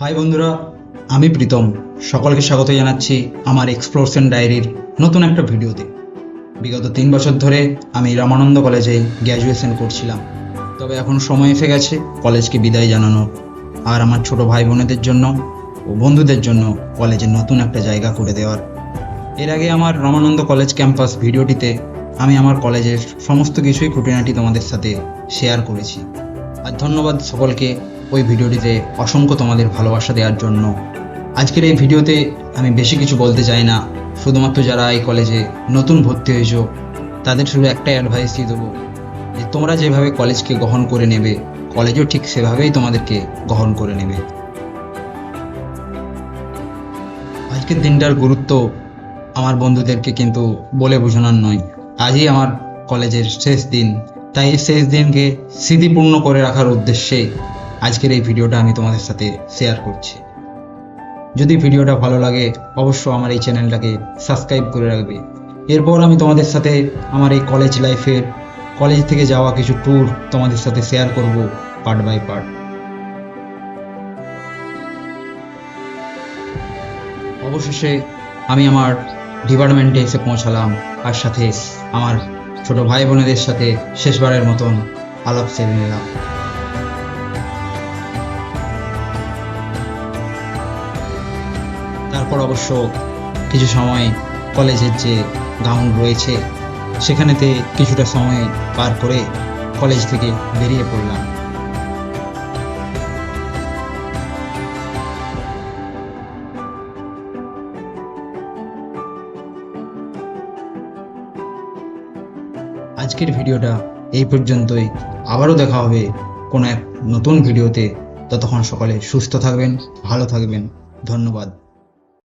High বন্ধুরা, আমি প্রীতম। সকলকে স্বাগত জানাচ্ছি আমার এক্সপ্লোরশন ডায়েরির নতুন একটা ভিডিওতে। বিগত তিন বছর ধরে আমি রামানন্দ কলেজে গ্র্যাজুয়েশন করছিলাম। তবে এখন সময় এসে গেছে কলেজকে বিদায় জানানোর। আর আমার ছোট ভাই বোনেদের জন্য ও বন্ধুদের জন্য কলেজে নতুন একটা জায়গা করে দেওয়ার। এর আগে আমার রামানন্দ কলেজ ক্যাম্পাস ভিডিওটিতে আমি আমার কলেজের সমস্ত কিছুই খুঁটিনাটি তোমাদের সাথে শেয়ার করেছি। আর ধন্যবাদ সকলকে ওই ভিডিওটিতে অসংখ্য তোমাদের ভালোবাসা দেওয়ার জন্য। আজকের এই ভিডিওতে আমি বেশি কিছু বলতে চাই না। শুধুমাত্র যারা এই কলেজে নতুন ভর্তি হয়েছ, তাদের শুধু একটাই অ্যাডভাইস দিয়ে দেবো যে তোমরা যেভাবে কলেজকে গ্রহণ করে নেবে, কলেজও ঠিক সেভাবেই তোমাদেরকে গ্রহণ করে নেবে। আজকের দিনটার গুরুত্ব আমার বন্ধুদেরকে কিন্তু বলে বোঝানোর নয়। আজই আমার কলেজের শেষ দিন। তাই শেষ দিনকে স্মৃতিপূর্ণ করে রাখার উদ্দেশ্যে আজকের এই ভিডিওটা আমি তোমাদের সাথে শেয়ার করছি। যদি ভিডিওটা ভালো লাগে অবশ্য আমার এই চ্যানেলটাকে সাবস্ক্রাইব করে রাখবে। এরপর আমি তোমাদের সাথে আমার এই কলেজ লাইফের কলেজ থেকে যাওয়া কিছু ট্যুর তোমাদের সাথে শেয়ার করব পার্ট বাই পার্ট অবশেষে আমি আমার ডিপার্টমেন্টে এসে পৌঁছালাম, আর সাথে আমার ছোট ভাই বোনেদের সাথে শেষবারের মতন আলাপ সেরে নিলাম। তারপর অবশ্য কিছু সময় কলেজের যে গ্রাউন্ড রয়েছে, সেখানেতে কিছুটা সময় পার করে কলেজ থেকে বেরিয়ে পড়লাম। আজকের ভিডিওটা এই পর্যন্তই। আবারও দেখা হবে কোনো এক নতুন ভিডিওতে। ততক্ষণ সকলে সুস্থ থাকবেন, ভালো থাকবেন। ধন্যবাদ।